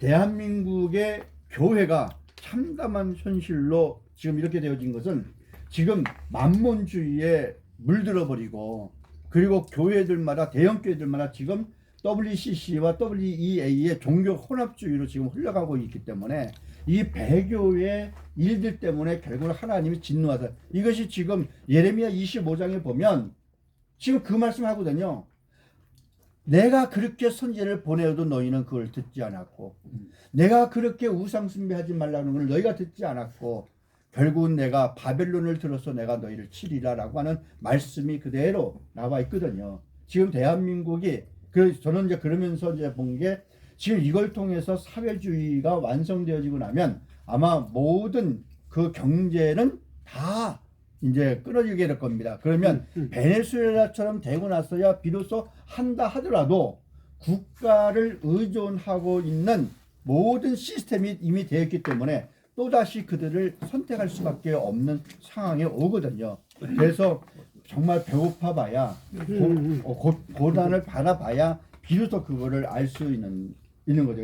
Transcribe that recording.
대한민국의 교회가 참담한 현실로 지금 이렇게 되어진 것은 지금 만몬주의에 물들어 버리고 그리고 교회들마다 대형 교회들마다 지금 WCC와 WEA의 종교 혼합주의로 지금 흘러가고 있기 때문에 이 배교의 일들 때문에 결국 하나님이 진노하다. 이것이 지금 예레미야 25장에 보면 지금 그 말씀하거든요. 내가 그렇게 선제를 보내어도 너희는 그걸 듣지 않았고 내가 그렇게 우상 숭배하지 말라는 걸 너희가 듣지 않았고 결국은 내가 바벨론을 들어서 내가 너희를 치리라라고 하는 말씀이 그대로 나와 있거든요. 지금 대한민국이 그 저는 이제 그러면서 이제 본 게 지금 이걸 통해서 사회주의가 완성되어지고 나면 아마 모든 그 경제는 다 이제 끊어지게 될 겁니다. 그러면 베네수엘라처럼 되고 나서야 비로소 한다 하더라도 국가를 의존하고 있는 모든 시스템이 이미 되어 있기 때문에 또다시 그들을 선택할 수밖에 없는 상황에 오거든요. 그래서 정말 배고파 봐야 고, 어, 고, 고난을 받아봐야 비로소 그거를 알 수 있는 있는 거죠.